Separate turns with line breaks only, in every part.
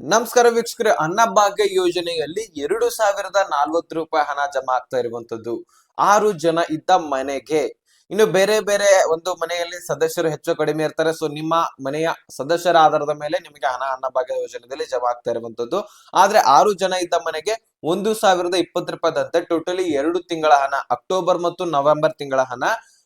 ನಮಸ್ಕಾರ ವೀಕ್ಷಕರೇ, ಅನ್ನಭಾಗ್ಯ ಯೋಜನೆಯಲ್ಲಿ ಎರಡು ಸಾವಿರದ ನಲ್ವತ್ತು ರೂಪಾಯಿ ಹಣ ಜಮಾ ಆಗ್ತಾ ಇರುವಂತದ್ದು ಆರು ಜನ ಇದ್ದ ಮನೆಗೆ. ಇನ್ನು ಬೇರೆ ಬೇರೆ ಒಂದು ಮನೆಯಲ್ಲಿ ಸದಸ್ಯರು ಹೆಚ್ಚು ಕಡಿಮೆ ಇರ್ತಾರೆ. ಸೊ ನಿಮ್ಮ ಮನೆಯ ಸದಸ್ಯರ ಆಧಾರದ ಮೇಲೆ ನಿಮಗೆ ಹಣ ಅನ್ನಭಾಗ್ಯ ಯೋಜನೆಯಲ್ಲಿ ಜಮಾ ಆಗ್ತಾ ಇರುವಂತದ್ದು ಆದ್ರೆ ಆರು ಜನ ಇದ್ದ ಮನೆಗೆ ಒಂದು ಸಾವಿರದ ಇಪ್ಪತ್ತು ರೂಪಾಯಿದಂತೆ ಟೋಟಲಿ ಎರಡು ತಿಂಗಳ ಹಣ, ಅಕ್ಟೋಬರ್ ಮತ್ತು ನವೆಂಬರ್ ತಿಂಗಳ ಹಣ.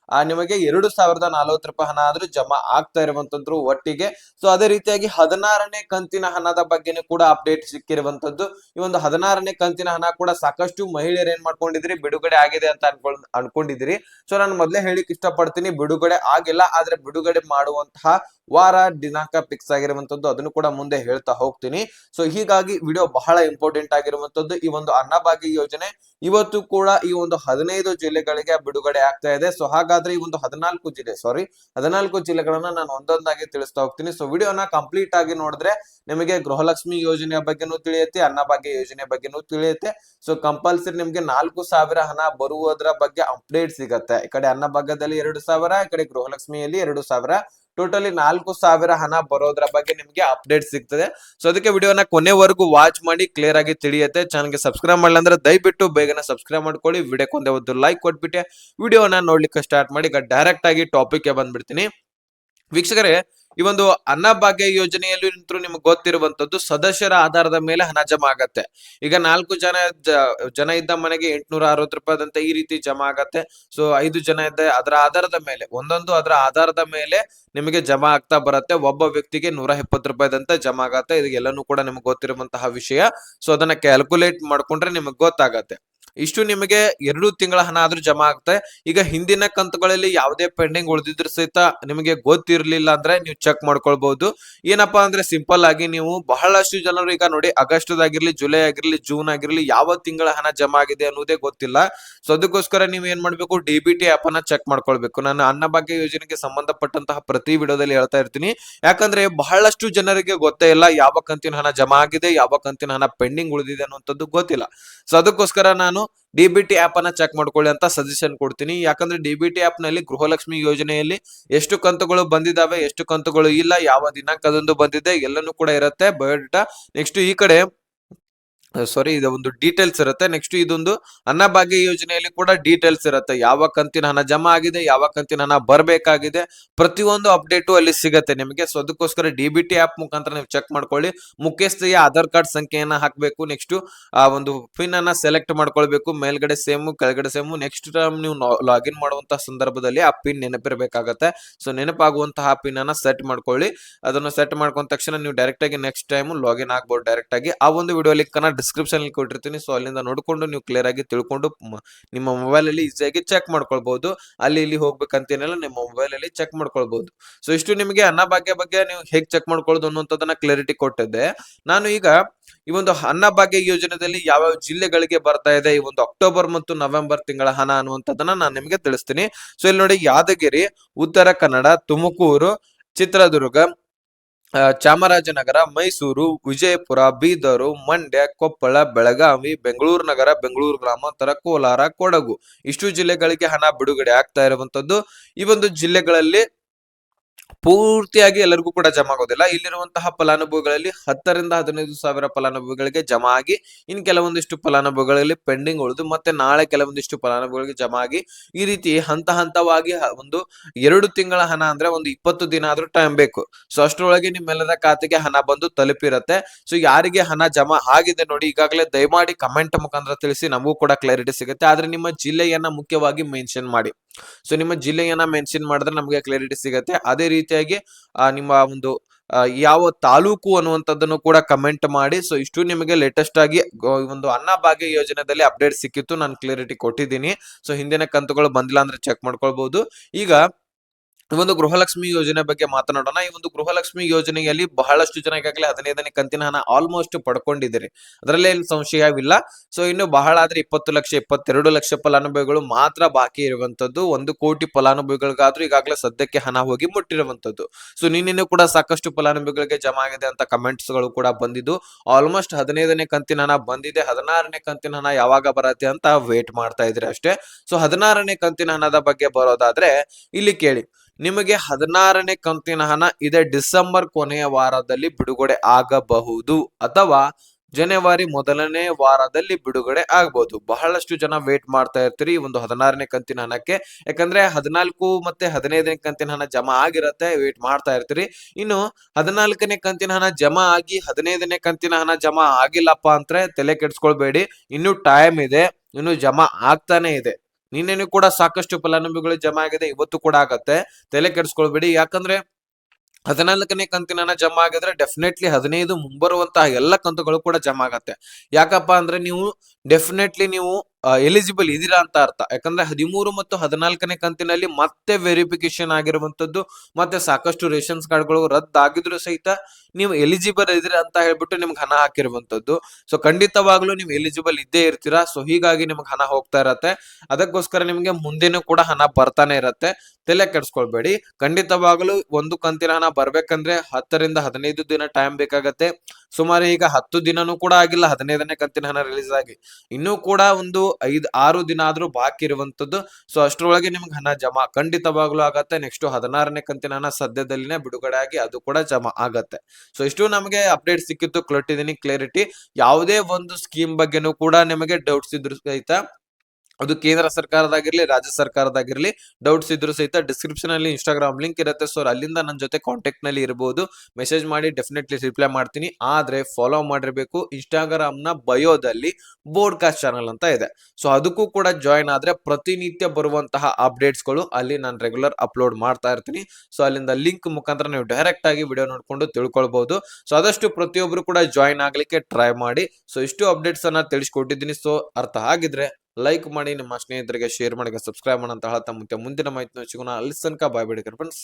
ಆ, ನಿಮಗೆ ಎರಡು ಸಾವಿರದ ನಲವತ್ತು ರೂಪಾಯಿ ಹಣ ಆದ್ರೂ ಜಮಾ ಆಗ್ತಾ ಇರುವಂತದ್ದು ಒಟ್ಟಿಗೆ. ಸೊ ಅದೇ ರೀತಿಯಾಗಿ ಹದಿನಾರನೇ ಕಂತಿನ ಹಣದ ಬಗ್ಗೆನೂ ಕೂಡ ಅಪ್ಡೇಟ್ ಸಿಕ್ಕಿರುವಂತದ್ದು. ಈ ಒಂದು ಹದಿನಾರನೇ ಕಂತಿನ ಹಣ ಕೂಡ ಸಾಕಷ್ಟು ಮಹಿಳೆಯರು ಏನ್ ಮಾಡ್ಕೊಂಡಿದ್ರಿ? ಬಿಡುಗಡೆ ಆಗಿದೆ ಅಂತ ಅನ್ಕೊಂಡ್ ಅನ್ಕೊಂಡಿದ್ರಿ ಸೊ ನಾನು ಮೊದಲೇ ಹೇಳಿಕ್ ಇಷ್ಟಪಡ್ತೀನಿ, ಬಿಡುಗಡೆ ಆಗಿಲ್ಲ, ಆದ್ರೆ ಬಿಡುಗಡೆ ಮಾಡುವಂತಹ ವಾರ, ದಿನಾಂಕ ಫಿಕ್ಸ್ ಆಗಿರುವಂತದ್ದು ಅದನ್ನು ಕೂಡ ಮುಂದೆ ಹೇಳ್ತಾ ಹೋಗ್ತೀನಿ. ಸೊ ಹೀಗಾಗಿ ವಿಡಿಯೋ ಬಹಳ ಇಂಪಾರ್ಟೆಂಟ್ ಆಗಿರುವಂತದ್ದು. ಈ ಒಂದು ಅನ್ನಭಾಗ್ಯ ಯೋಜನೆ ಇವತ್ತು ಕೂಡ ಈ ಒಂದು ಹದಿನೈದು ಜಿಲ್ಲೆಗಳಿಗೆ ಬಿಡುಗಡೆ ಆಗ್ತಾ ಇದೆ. ಸೊ ಹಾಗಾದ್ರೆ ಈ ಒಂದು ಹದಿನಾಲ್ಕು ಜಿಲ್ಲೆ ಸಾರಿ ಹದಿನಾಲ್ಕು ಜಿಲ್ಲೆಗಳನ್ನ ನಾನು ಒಂದೊಂದಾಗಿ ತಿಳಿಸ್ತಾ ಹೋಗ್ತೀನಿ. ಸೊ ವಿಡಿಯೋನ ಕಂಪ್ಲೀಟ್ ಆಗಿ ನೋಡಿದ್ರೆ ನಿಮಗೆ ಗೃಹಲಕ್ಷ್ಮಿ ಯೋಜನೆಯ ಬಗ್ಗೆನೂ ತಿಳಿಯುತ್ತೆ, ಅನ್ನಭಾಗ್ಯ ಯೋಜನೆ ಬಗ್ಗೆನೂ ತಿಳಿಯುತ್ತೆ. ಸೊ ಕಂಪಲ್ಸರಿ ನಿಮ್ಗೆ ನಾಲ್ಕು ಸಾವಿರ ಹಣ ಬರುವುದರ ಬಗ್ಗೆ ಅಪ್ಡೇಟ್ ಸಿಗತ್ತೆ. ಈ ಕಡೆ ಅನ್ನಭಾಗ್ಯದಲ್ಲಿ ಎರಡು ಸಾವಿರ, ಈ ಕಡೆ ಗೃಹಲಕ್ಷ್ಮಿಯಲ್ಲಿ ಎರಡು ಸಾವಿರ. ಟೋಟಲಿ ನಾಲ್ಕು ಸಾವಿರ ಹಣ ಬರೋದ್ರ ಬಗ್ಗೆ ನಿಮ್ಗೆ ಅಪ್ಡೇಟ್ ಸಿಗ್ತದೆ. ಸೊ ಅದಕ್ಕೆ ವಿಡಿಯೋನ ಕೊನೆವರೆಗೂ ವಾಚ್ ಮಾಡಿ ಕ್ಲಿಯರ್ ಆಗಿ ತಿಳಿಯುತ್ತೆ. ಚಾನಲ್ಗೆ ಸಬ್ಸ್ಕ್ರೈಬ್ ಮಾಡಲ್ಲ ಅಂದ್ರೆ ದಯವಿಟ್ಟು ಬೇಗನೆ ಸಬ್ಸ್ಕ್ರೈಬ್ ಮಾಡ್ಕೊಳ್ಳಿ. ವಿಡಿಯೋಕ್ಕೆ ಒಂದೇ ಒಂದು ಲೈಕ್ ಕೊಟ್ಬಿಟ್ಟೆ. ವಿಡಿಯೋನ ನೋಡ್ಲಿಕ್ಕೆ ಸ್ಟಾರ್ಟ್ ಮಾಡಿ, ಈಗ ಡೈರೆಕ್ಟ್ ಆಗಿ ಟಾಪಿಕ್ಗೆ ಬಂದ್ಬಿಡ್ತೀನಿ. ವೀಕ್ಷಕರೇ, ಈ ಒಂದು ಅನ್ನಭಾಗ್ಯ ಯೋಜನೆಯಲ್ಲಿ ನಿಂತರೂ ನಿಮ್ಗೆ ಗೊತ್ತಿರುವಂತದ್ದು ಸದಸ್ಯರ ಆಧಾರದ ಮೇಲೆ ಹಣ ಜಮಾ ಆಗತ್ತೆ. ಈಗ ನಾಲ್ಕು ಜನ ಜನ ಇದ್ದ ಮನೆಗೆ ಎಂಟ್ನೂರ ಅರವತ್ತು ರೂಪಾಯಿದಂತೆ ಈ ರೀತಿ ಜಮಾ ಆಗತ್ತೆ. ಸೊ, ಐದು ಜನ ಇದ್ದ ಅದರ ಆಧಾರದ ಮೇಲೆ, ಒಂದೊಂದು ಅದರ ಆಧಾರದ ಮೇಲೆ ನಿಮಗೆ ಜಮಾ ಆಗ್ತಾ ಬರುತ್ತೆ. ಒಬ್ಬ ವ್ಯಕ್ತಿಗೆ ನೂರ ಎಪ್ಪತ್ತು ರೂಪಾಯಿದಂತೆ ಜಮಾ ಆಗತ್ತೆ. ಇದು ಕೂಡ ನಿಮ್ಗೆ ಗೊತ್ತಿರುವಂತಹ ವಿಷಯ. ಸೊ, ಅದನ್ನ ಕ್ಯಾಲ್ಕುಲೇಟ್ ಮಾಡ್ಕೊಂಡ್ರೆ ನಿಮಗೆ ಗೊತ್ತಾಗತ್ತೆ. ಇಷ್ಟು ನಿಮಗೆ ಎರಡು ತಿಂಗಳ ಹಣ ಆದ್ರೂ ಜಮಾ ಆಗುತ್ತೆ. ಈಗ ಹಿಂದಿನ ಕಂತುಗಳಲ್ಲಿ ಯಾವುದೇ ಪೆಂಡಿಂಗ್ ಉಳಿದಿದ್ರು ಸಹಿತ ನಿಮಗೆ ಗೊತ್ತಿರಲಿಲ್ಲ ಅಂದ್ರೆ ನೀವು ಚೆಕ್ ಮಾಡ್ಕೊಳ್ಬಹುದು ಏನಪ್ಪಾ ಅಂದ್ರೆ ಸಿಂಪಲ್ ಆಗಿ ನೀವು ಬಹಳಷ್ಟು ಜನರು ಈಗ ನೋಡಿ ಆಗಸ್ಟ್ ಆಗಿರ್ಲಿ ಜುಲೈ ಆಗಿರ್ಲಿ, ಜೂನ್ ಆಗಿರ್ಲಿ ಯಾವ ತಿಂಗಳ ಹಣ ಜಮಾ ಆಗಿದೆ ಅನ್ನೋದೇ ಗೊತ್ತಿಲ್ಲ. ಸೊ ಅದಕ್ಕೋಸ್ಕರ ನೀವು ಏನ್ ಮಾಡ್ಬೇಕು, ಡಿ ಬಿ ಆಪ್ ಅನ್ನ ಚೆಕ್ ಮಾಡ್ಕೊಳ್ಬೇಕು. ನಾನು ಅನ್ನಭಾಗ್ಯ ಯೋಜನೆಗೆ ಸಂಬಂಧಪಟ್ಟಂತಹ ಪ್ರತಿ ವಿಡಿಯೋದಲ್ಲಿ ಹೇಳ್ತಾ ಇರ್ತೀನಿ. ಯಾಕಂದ್ರೆ ಬಹಳಷ್ಟು ಜನರಿಗೆ ಗೊತ್ತೇ ಇಲ್ಲ ಯಾವ ಕಂತಿನ ಹಣ ಜಮಾ ಆಗಿದೆ, ಯಾವ ಕಂತಿನ ಹಣ ಪೆಂಡಿಂಗ್ ಉಳಿದಿದೆ ಅನ್ನುವಂಥದ್ದು ಗೊತ್ತಿಲ್ಲ. ಸೊ ಅದಕ್ಕೋಸ್ಕರ ನಾನು ಡಿ ಬಿ ಟಿ ಆಪ್ ಅನ್ನ ಚೆಕ್ ಮಾಡ್ಕೊಳ್ಳಿ ಅಂತ ಸಜೆಷನ್ ಕೊಡ್ತೀನಿ. ಯಾಕಂದ್ರೆ ಡಿಬಿಟಿ ಆಪ್ನಲ್ಲಿ ಗೃಹಲಕ್ಷ್ಮಿ ಯೋಜನೆಯಲ್ಲಿ ಎಷ್ಟು ಕಂತುಗಳು ಬಂದಿದಾವೆ, ಎಷ್ಟು ಕಂತುಗಳು ಇಲ್ಲ, ಯಾವ ದಿನಾಂಕದಂದು ಬಂದಿದೆ, ಎಲ್ಲನೂ ಕೂಡ ಇರುತ್ತೆ. ಬಯೋಡೇಟಾ, ನೆಕ್ಸ್ಟ್ ಈ ಕಡೆ ಸಾರಿ ಇದು ಒಂದು ಡೀಟೇಲ್ಸ್ ಇರುತ್ತೆ. ನೆಕ್ಸ್ಟ್ ಇದೊಂದು ಅನ್ನಭಾಗ್ಯ ಯೋಜನೆಯಲ್ಲಿ ಕೂಡ ಡೀಟೇಲ್ಸ್ ಇರುತ್ತೆ. ಯಾವ ಕಂತಿನ ಹಣ ಜಮಾ ಆಗಿದೆ, ಯಾವ ಕಂತಿನ ಹಣ ಬರಬೇಕಾಗಿದೆ, ಪ್ರತಿಯೊಂದು ಅಪ್ಡೇಟು ಅಲ್ಲಿ ಸಿಗುತ್ತೆ. ನಿಮಗೆ ಸೊ, ಅದಕ್ಕೋಸ್ಕರ ಡಿ ಬಿ ಟಿ ಆಪ್ ಮುಖಾಂತರ ನೀವು ಚೆಕ್ ಮಾಡ್ಕೊಳ್ಳಿ. ಮುಖ್ಯಸ್ಥೆಯ ಆಧಾರ್ ಕಾರ್ಡ್ ಸಂಖ್ಯೆಯನ್ನ ಹಾಕಬೇಕು. ನೆಕ್ಸ್ಟ್ ಆ, ಒಂದು ಪಿನ್ ಅನ್ನ ಸೆಲೆಕ್ಟ್ ಮಾಡ್ಕೊಳ್ಬೇಕು. ಮೇಲ್ಗಡೆ ಸೇಮ್ ಕೆಳಗಡೆ ಸೇಮ್ ನೆಕ್ಸ್ಟ್ ಟೈಮ್ ನೀವು ಲಾಗಿನ್ ಮಾಡುವಂತಹ ಸಂದರ್ಭದಲ್ಲಿ ಆ ಪಿನ್ ನೆನಪಿರಬೇಕಾಗತ್ತೆ. ಸೊ ನೆನಪಾಗುವಂತಹ ಪಿನ್ ಅನ್ನ ಸೆಟ್ ಮಾಡ್ಕೊಳ್ಳಿ. ಅದನ್ನು ಸೆಟ್ ಮಾಡ್ಕೊಂಡ ತಕ್ಷಣ ನೀವು ಡೈರೆಕ್ಟ್ ಆಗಿ ನೆಕ್ಸ್ಟ್ ಟೈಮ್ ಲಾಗಿನ್ ಆಗ್ಬೋದು ಡೈರೆಕ್ಟ್ ಆಗಿ. ಆ ಒಂದು ವಿಡಿಯೋ ಲಿಂಕ್ ಅನ್ನ ಡಿಸ್ಕ್ರಿಪ್ಷನ್ ಅಲ್ಲಿ ಕೊಟ್ಟಿರ್ತೀನಿ. ಸೊ ಅಲ್ಲಿಂದ ನೋಡ್ಕೊಂಡು ನೀವು ಕ್ಲಿಯರ್ ಆಗಿ ತಿಳ್ಕೊಂಡು ನಿಮ್ಮ ಮೊಬೈಲ್ ಅಲ್ಲಿ ಈಸಿಯಾಗಿ ಚೆಕ್ ಮಾಡ್ಕೊಳ್ಬಹುದು ಅಲ್ಲಿ ಇಲ್ಲಿ ಹೋಗ್ಬೇಕಂತೇನಿಲ್ಲ, ನಿಮ್ಮ ಮೊಬೈಲ್ ಅಲ್ಲಿ ಚೆಕ್ ಮಾಡ್ಕೊಳ್ಬಹುದು ಸೊ ಇಷ್ಟು ನಿಮಗೆ ಅನ್ನಭಾಗ್ಯ ಬಗ್ಗೆ ನೀವು ಹೇಗೆ ಚೆಕ್ ಮಾಡ್ಕೊಳ್ಳೋದು ಅನ್ನುವಂಥದ್ದನ್ನ ಕ್ಲಾರಿಟಿ ಕೊಟ್ಟಿದ್ದೆ. ನಾನು ಈಗ ಈ ಒಂದು ಅನ್ನಭಾಗ್ಯ ಯೋಜನೆಯಲ್ಲಿ ಯಾವ ಜಿಲ್ಲೆಗಳಿಗೆ ಬರ್ತಾ ಇದೆ, ಈ ಒಂದು ಅಕ್ಟೋಬರ್ ಮತ್ತು ನವೆಂಬರ್ ತಿಂಗಳ ಹಣ ಅನ್ನುವಂಥದ್ದನ್ನ ನಾನು ನಿಮಗೆ ತಿಳಿಸ್ತೀನಿ. ಸೊ ಇಲ್ಲಿ ನೋಡಿ ಯಾದಗಿರಿ, ಉತ್ತರ ಕನ್ನಡ, ತುಮಕೂರು, ಚಿತ್ರದುರ್ಗ ಚಾಮರಾಜನಗರ, ಮೈಸೂರು, ವಿಜಯಪುರ, ಬೀದರು, ಮಂಡ್ಯ, ಕೊಪ್ಪಳ, ಬೆಳಗಾವಿ, ಬೆಂಗಳೂರು ನಗರ, ಬೆಂಗಳೂರು ಗ್ರಾಮಾಂತರ ಕೋಲಾರ, ಕೊಡಗು. ಇಷ್ಟು ಜಿಲ್ಲೆಗಳಿಗೆ ಹಣ ಬಿಡುಗಡೆ ಆಗ್ತಾ ಇರುವಂತದ್ದು ಈ ಒಂದು ಜಿಲ್ಲೆಗಳಲ್ಲಿ ಪೂರ್ತಿಯಾಗಿ ಎಲ್ಲರಿಗೂ ಕೂಡ ಜಮಾ ಆಗೋದಿಲ್ಲ. ಇಲ್ಲಿರುವಂತಹ ಫಲಾನುಭವಿಗಳಲ್ಲಿ ಹತ್ತರಿಂದ ಹದಿನೈದು ಸಾವಿರ ಫಲಾನುಭವಿಗಳಿಗೆ ಜಮಾ ಆಗಿ, ಇನ್ ಕೆಲವೊಂದಿಷ್ಟು ಫಲಾನುಭವಿಗಳಲ್ಲಿ ಪೆಂಡಿಂಗ್ ಉಳಿದು, ಮತ್ತೆ ನಾಳೆ ಕೆಲವೊಂದಿಷ್ಟು ಫಲಾನುಭವಿಗಳಿಗೆ ಜಮಾ ಆಗಿ, ಈ ರೀತಿ ಹಂತ ಹಂತವಾಗಿ ಒಂದು ಎರಡು ತಿಂಗಳ ಹಣ ಅಂದ್ರೆ ಒಂದು ಇಪ್ಪತ್ತು ದಿನ ಆದ್ರೂ ಟೈಮ್ ಬೇಕು. ಸೊ ಅಷ್ಟರೊಳಗೆ ನಿಮ್ಮೆಲ್ಲರ ಖಾತೆಗೆ ಹಣ ಬಂದು ತಲುಪಿರುತ್ತೆ. ಸೊ ಯಾರಿಗೆ ಹಣ ಜಮಾ ಆಗಿದೆ ನೋಡಿ, ಈಗಾಗಲೇ ದಯಮಾಡಿ ಕಮೆಂಟ್ ಮುಖಾಂತರ ತಿಳಿಸಿ, ನಮಗೂ ಕೂಡ ಕ್ಲಾರಿಟಿ ಸಿಗುತ್ತೆ. ಆದ್ರೆ ನಿಮ್ಮ ಜಿಲ್ಲೆಯನ್ನ ಮುಖ್ಯವಾಗಿ ಮೆನ್ಷನ್ ಮಾಡಿ. ಸೊ ನಿಮ್ಮ ಜಿಲ್ಲೆಯನ್ನ ಮೆನ್ಷನ್ ಮಾಡಿದ್ರೆ ನಮಗೆ ಕ್ಲಾರಿಟಿ ಸಿಗುತ್ತೆ. ಅದೇ ರೀತಿಯಾಗಿ ನಿಮ್ಮ ಒಂದು ಯಾವ ತಾಲೂಕು ಅನ್ನುವಂಥದ್ದನ್ನು ಕೂಡ ಕಮೆಂಟ್ ಮಾಡಿ. ಸೊ ಇಷ್ಟು ನಿಮಗೆ ಲೇಟೆಸ್ಟ್ ಆಗಿ ಒಂದು ಅನ್ನಭಾಗ್ಯ ಯೋಜನೆಯಲ್ಲಿ ಅಪ್ಡೇಟ್ ಸಿಕ್ಕಿತ್ತು. ನಾನು ಕ್ಲಿಯರಿಟಿ ಕೊಟ್ಟಿದ್ದೀನಿ. ಸೊ ಹಿಂದಿನ ಕಂತುಗಳು ಬಂದಿಲ್ಲ ಅಂದ್ರೆ ಚೆಕ್ ಮಾಡ್ಕೊಳ್ಬಹುದು ಈಗ ಒಂದು ಗೃಹಲಕ್ಷ್ಮಿ ಯೋಜನೆ ಬಗ್ಗೆ ಮಾತನಾಡೋಣ. ಈ ಒಂದು ಗೃಹಲಕ್ಷ್ಮಿ ಯೋಜನೆಯಲ್ಲಿ ಬಹಳಷ್ಟು ಜನ ಈಗಾಗಲೇ ಹದಿನೈದನೇ ಕಂತಿನ ಹಣ ಆಲ್ಮೋಸ್ಟ್ ಪಡ್ಕೊಂಡಿದ್ದೀರಿ. ಅದರಲ್ಲೇ ಏನು ಸಂಶಯವಿಲ್ಲ. ಸೊ ಇನ್ನು ಬಹಳ ಆದ್ರೆ ಇಪ್ಪತ್ತು ಲಕ್ಷ, ಇಪ್ಪತ್ತೆರಡು ಲಕ್ಷ ಫಲಾನುಭವಿಗಳು ಮಾತ್ರ ಬಾಕಿ ಇರುವಂತದ್ದು ಒಂದು ಕೋಟಿ ಫಲಾನುಭವಿಗಳಿಗಾದ್ರೂ ಈಗಾಗಲೇ ಸದ್ಯಕ್ಕೆ ಹಣ ಹೋಗಿ ಮುಟ್ಟಿರುವಂತದ್ದು ಸೊ ನಿನ್ನೆ ಕೂಡ ಸಾಕಷ್ಟು ಫಲಾನುಭವಿಗಳಿಗೆ ಜಮಾ ಆಗಿದೆ ಅಂತ ಕಮೆಂಟ್ಸ್ಗಳು ಕೂಡ ಬಂದಿದ್ದು. ಆಲ್ಮೋಸ್ಟ್ ಹದಿನೈದನೇ ಕಂತಿನ ಹಣ ಬಂದಿದೆ. ಹದಿನಾರನೇ ಕಂತಿನ ಹಣ ಯಾವಾಗ ಬರತ್ತೆ ಅಂತ ವೇಟ್ ಮಾಡ್ತಾ ಇದ್ರೆ ಅಷ್ಟೇ. ಸೊ ಹದಿನಾರನೇ ಕಂತಿನ ಹಣದ ಬಗ್ಗೆ ಬರೋದಾದ್ರೆ, ಇಲ್ಲಿ ಕೇಳಿ. ನಿಮಗೆ ಹದಿನಾರನೇ ಕಂತಿನ ಹಣ ಇದೇ ಡಿಸೆಂಬರ್ ಕೊನೆಯ ವಾರದಲ್ಲಿ ಬಿಡುಗಡೆ ಆಗಬಹುದು ಅಥವಾ ಜನವರಿ ಮೊದಲನೇ ವಾರದಲ್ಲಿ ಬಿಡುಗಡೆ ಆಗಬಹುದು. ಬಹಳಷ್ಟು ಜನ ವೇಟ್ ಮಾಡ್ತಾ ಇರ್ತೀರಿ ಈ ಒಂದು ಹದಿನಾರನೇ ಕಂತಿನ ಹಣಕ್ಕೆ. ಯಾಕಂದ್ರೆ ಹದಿನಾಲ್ಕು ಮತ್ತೆ ಹದಿನೈದನೇ ಕಂತಿನ ಹಣ ಜಮಾ ಆಗಿರತ್ತೆ ವೇಟ್ ಮಾಡ್ತಾ ಇರ್ತೀರಿ. ಇನ್ನು ಹದಿನಾಲ್ಕನೇ ಕಂತಿನ ಹಣ ಜಮಾ ಆಗಿ ಹದಿನೈದನೇ ಕಂತಿನ ಹಣ ಜಮಾ ಆಗಿಲ್ಲಪ್ಪ ಅಂದ್ರೆ ತಲೆ ಕೆಡ್ಸ್ಕೊಳ್ಬೇಡಿ. ಇನ್ನು ಟೈಮ್ ಇದೆ, ಇನ್ನು ಜಮಾ ಆಗ್ತಾನೆ ಇದೆ. ನಿನ್ನೆನೂ ಕೂಡ ಸಾಕಷ್ಟು ಫಲಾನುಭವಿಗಳು ಜಮಾ ಆಗಿದೆ, ಇವತ್ತು ಕೂಡ ಆಗತ್ತೆ. ತಲೆ ಕೆಡಿಸ್ಕೊಳ್ಬೇಡಿ. ಯಾಕಂದ್ರೆ ಹದಿನಾಲ್ಕನೇ ಕಂತಿನ ಜಮಾ ಆಗಿದ್ರೆ ಡೆಫಿನೆಟ್ಲಿ ಹದಿನೈದು ಮುಂಬರುವಂತಹ ಎಲ್ಲ ಕಂತುಗಳು ಕೂಡ ಜಮಾ ಆಗತ್ತೆ. ಯಾಕಪ್ಪ ಅಂದ್ರೆ ನೀವು ಡೆಫಿನೆಟ್ಲಿ ನೀವು ಎಲಿಜಿಬಲ್ ಇದೀರಾ ಅಂತ ಅರ್ಥ. ಯಾಕಂದ್ರೆ ಹದಿಮೂರು ಮತ್ತು ಹದಿನಾಲ್ಕನೇ ಕಂತಿನಲ್ಲಿ ಮತ್ತೆ ವೆರಿಫಿಕೇಶನ್ ಆಗಿರುವಂತದ್ದು ಮತ್ತೆ ಸಾಕಷ್ಟು ರೇಷನ್ಸ್ ಕಾರ್ಡ್ಗಳು ರದ್ದಾಗಿದ್ರು ಸಹಿತ ನೀವು ಎಲಿಜಿಬಲ್ ಇದೀರಾ ಅಂತ ಹೇಳ್ಬಿಟ್ಟು ನಿಮ್ಗೆ ಹಣ ಹಾಕಿರುವಂತದ್ದು ಸೊ ಖಂಡಿತವಾಗ್ಲೂ ನೀವು ಎಲಿಜಿಬಲ್ ಇದ್ದೇ ಇರ್ತೀರಾ. ಸೊ ಹೀಗಾಗಿ ನಿಮ್ಗೆ ಹಣ ಹೋಗ್ತಾ ಇರತ್ತೆ. ಅದಕ್ಕೋಸ್ಕರ ನಿಮ್ಗೆ ಮುಂದೆನೂ ಕೂಡ ಹಣ ಬರ್ತಾನೆ ಇರತ್ತೆ. ತಲೆ ಕೆಡ್ಸ್ಕೊಳ್ಬೇಡಿ. ಖಂಡಿತವಾಗಲೂ ಒಂದು ಕಂತಿನ ಹಣ ಬರ್ಬೇಕಂದ್ರೆ ಹತ್ತರಿಂದ ಹದಿನೈದು ದಿನ ಟೈಮ್ ಬೇಕಾಗತ್ತೆ. ಸುಮಾರು ಈಗ ಹತ್ತು ದಿನನೂ ಕೂಡ ಆಗಿಲ್ಲ, ಹದಿನೈದನೇ ಕಂತಿನ ಹಣ ರಿಲೀಸ್ ಆಗಿ. ಇನ್ನೂ ಕೂಡ ಒಂದು ಐದ್, ಆರು ದಿನ ಆದ್ರೂ ಬಾಕಿ ಇರುವಂತದ್ದು. ಸೊ ಅಷ್ಟರೊಳಗೆ ನಿಮ್ಗೆ ಹಣ ಜಮಾ ಖಂಡಿತವಾಗ್ಲೂ ಆಗತ್ತೆ. ನೆಕ್ಸ್ಟ್ ಹದಿನಾರನೇ ಕಂತಿನ ಹಣ ಸದ್ಯದಲ್ಲಿನೇ ಬಿಡುಗಡೆ ಆಗಿ ಅದು ಕೂಡ ಜಮಾ ಆಗತ್ತೆ. ಸೊ ಇಷ್ಟು ನಮಗೆ ಅಪ್ಡೇಟ್ ಸಿಕ್ಕಿತ್ತು ಕೊಟ್ಟಿದ್ದೀನಿ ಕ್ಲಾರಿಟಿ ಯಾವುದೇ ಒಂದು ಸ್ಕೀಮ್ ಬಗ್ಗೆನೂ ಕೂಡ ನಿಮಗೆ ಡೌಟ್ಸ್ ಇದ್ರು ಸಹಿತ ಅದು ಕೇಂದ್ರ ಸರ್ಕಾರದಾಗಿರ್ಲಿ, ರಾಜ್ಯ ಸರ್ಕಾರದಾಗಿರ್ಲಿ ಡೌಟ್ಸ್ ಇದ್ರು ಸಹಿತ ಡಿಸ್ಕ್ರಿಪ್ಷನ್ ಅಲ್ಲಿ ಇನ್ಸ್ಟಾಗ್ರಾಮ್ ಲಿಂಕ್ ಇರುತ್ತೆ. ಸೊ ಅಲ್ಲಿಂದ ನನ್ನ ಜೊತೆ ಕಾಂಟ್ಯಾಕ್ಟ್ನಲ್ಲಿ ಇರಬಹುದು ಮೆಸೇಜ್ ಮಾಡಿ ಡೆಫಿನೆಟ್ಲಿ ರಿಪ್ಲೈ ಮಾಡ್ತೀನಿ. ಆದ್ರೆ ಫಾಲೋ ಮಾಡಿರ್ಬೇಕು. ಇನ್ಸ್ಟಾಗ್ರಾಮ್ನ ಬಯೋದಲ್ಲಿ ಬೋರ್ಡ್ ಕಾಸ್ಟ್ ಚಾನಲ್ ಅಂತ ಇದೆ. ಸೊ ಅದಕ್ಕೂ ಕೂಡ ಜಾಯಿನ್ ಆದ್ರೆ ಪ್ರತಿನಿತ್ಯ ಬರುವಂತಹ ಅಪ್ಡೇಟ್ಸ್ಗಳು ಅಲ್ಲಿ ನಾನು ರೆಗ್ಯುಲರ್ ಅಪ್ಲೋಡ್ ಮಾಡ್ತಾ ಇರ್ತೀನಿ. ಸೊ ಅಲ್ಲಿಂದ ಲಿಂಕ್ ಮುಖಾಂತರ ನೀವು ಡೈರೆಕ್ಟ್ ಆಗಿ ವಿಡಿಯೋ ನೋಡ್ಕೊಂಡು ತಿಳ್ಕೊಳ್ಬಹುದು ಸೊ ಆದಷ್ಟು ಪ್ರತಿಯೊಬ್ರು ಕೂಡ ಜಾಯಿನ್ ಆಗ್ಲಿಕ್ಕೆ ಟ್ರೈ ಮಾಡಿ. ಸೊ ಇಷ್ಟು ಅಪ್ಡೇಟ್ಸ್ ಅನ್ನ ತಿಳಿಸ್ಕೊಟ್ಟಿದ್ದೀನಿ. ಸೊ ಅರ್ಥ ಆಗಿದ್ರೆ. ಲೈಕ್ ಮಾಡಿ, ನಿಮ್ಮ ಸ್ನೇಹಿತರಿಗೆ ಶೇರ್ ಮಾಡಿ ಸಬ್ಸ್ಕ್ರೈಬ್ ಅಂತ ಹೇಳ್ತಾ ಮತ್ತೆ ಮುಂದಿನ ಮಾಹಿತಿ ಸಿಗೋಣ. ಅಲ್ಲಿ ತನಕ ಬಾಯ್ ಬಿಡಿ ಫ್ರೆಂಡ್ಸ್